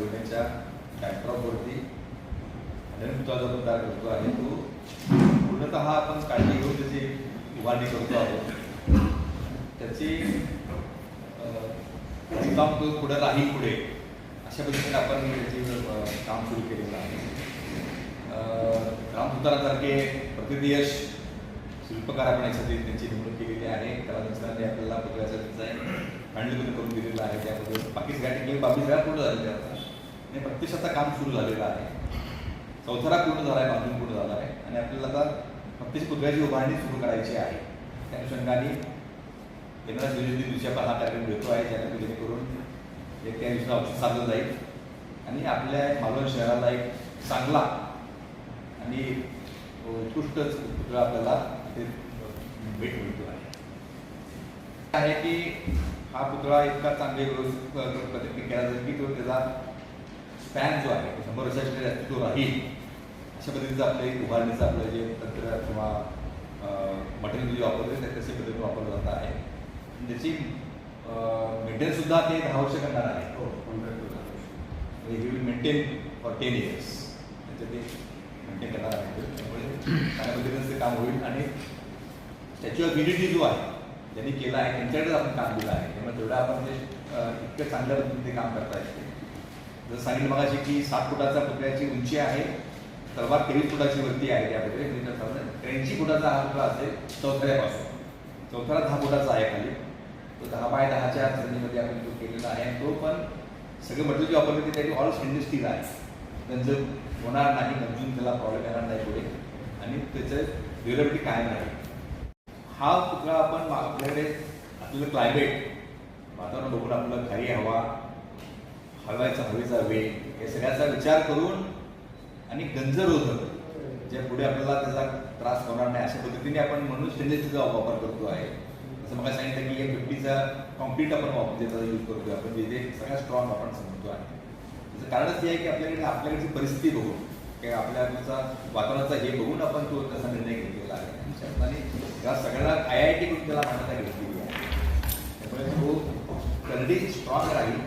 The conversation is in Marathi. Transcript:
योजनेच्या बॅकड्रॉपवरती नवीन पुतळा जो आपण तयार करतो आहे तो पूर्णतः आपण काळजी घेऊन त्याची उभारणी करतो आहोत. त्याची काम तो पुढे राहील पुढे अशा पद्धतीने आपण त्याची काम सुरू केलेलं आहे. अं, रामपुतळासारखे प्रतिदियश शिल्पकार आपण यासाठी त्यांची निवडणूक केलेली आहे. कला संस्थानाने आपल्याला आहे. डिझाईन हँडल करून दिलेलं आहे. त्याबद्दल बाकी सगळ्या ठिकाणी बाबी सगळ्या पूर्ण झालेल्या आता आणि प्रत्यक्षाचं काम सुरू झालेलं आहे. चौथरा पूर्ण झाला आहे बांधून पूर्ण झाला आहे. आणि आपल्याला आता प्रत्यक्ष पुतळ्याची उभारणी सुरू करायची आहे त्या अनुषंगाने येणाऱ्या दिवशी दिवशी आपण हा कार्यक्रम घेतो आहे ज्याने जेणेकरून एक त्या दिवशी औषध साधलं जाईल. आणि आपल्या मालवण शहराला एक चांगला आणि उत्कृष्ट पुतळा आपल्याला ते भेट मिळतो आहे. आहे की हा पुतळा इतका चांगले व्यवस्थित प- पद्धतीने केला जाईल की तो त्याचा स्पॅन जो आहे तो शंभर वर्षाच्या अस्तित्व राहील. अशा पद्धतीचं आपलं एक उभारणीचं आपलं जे तंत्र किंवा मटेरियल जे वापरते ते तशा पद्धतीने वापरलं जात आहे. त्याची मेंटेनन्स सुद्धा ते दहा वर्ष करणार आहे. He will maintain for ten years त्याचं ते मेंटेन करणार आहे. त्यामुळे चांगल्या पद्धतीनं ते काम होईल. आणि स्टॅच्यू ऑफ युनिटी जो आहे ज्यांनी केला आहे त्यांच्याकडेच आपण काम दिलं आहे. त्यामुळे तेवढं आपण म्हणजे इतकं चांगल्या पद्धतीने ते काम करता येते जसं सांगितलं मगाशी की सात फुटाचा पुतळ्याची उंची आहे तलवार तेवीस फुटाची वरती आहे त्यामध्ये म्हणजे त्र्याऐंशी फुटाचा हा पुतळा असेल चौथऱ्यापासून. चौथरा दहा फुटाचा आहे खाली. तो दहा बाय दहाच्या श्रेणीमध्ये आपण तो केलेला आहे आणि तो पण सगळे मटेरियल जे वापरले ते त्याची ऑल स्टेनलेस स्टील आहे. त्यांचं होणार नाही गंजून त्याला प्रॉब्लेम येणार नाही पुढे. आणि त्याचं ड्युरेबिलिटी कायम राहील. हा पुतळा आपण आपल्याकडे आपलं क्लायमेट वातावरण बघून आपलं काही हवा हवायचा हवेचा वेग या सगळ्याचा विचार करून आणि गंजर होतं जे पुढे आपल्याला त्याचा त्रास होणार नाही अशा पद्धतीने आपण म्हणून स्टेनलेसचा वापर करतो आहे. जसं मला सांगितलं की या फिफ्टीचा कॉन्क्रीट आपण वापर त्याचा यूज करतो आपण जे जे सगळ्यात स्ट्रॉंग आपण समजतो आहे. त्याचं कारणच हे आहे की आपल्याकडे आपल्याकडची परिस्थिती बघून किंवा आपल्याचा वातावरणाचा हे बघून आपण तो तसा निर्णय घेतलेला आहे. आणि या सगळ्याला आय आय टी कडून त्याला मान्यता घेतलेली आहे. त्यामुळे तो करडी स्ट्रॉंग राहील.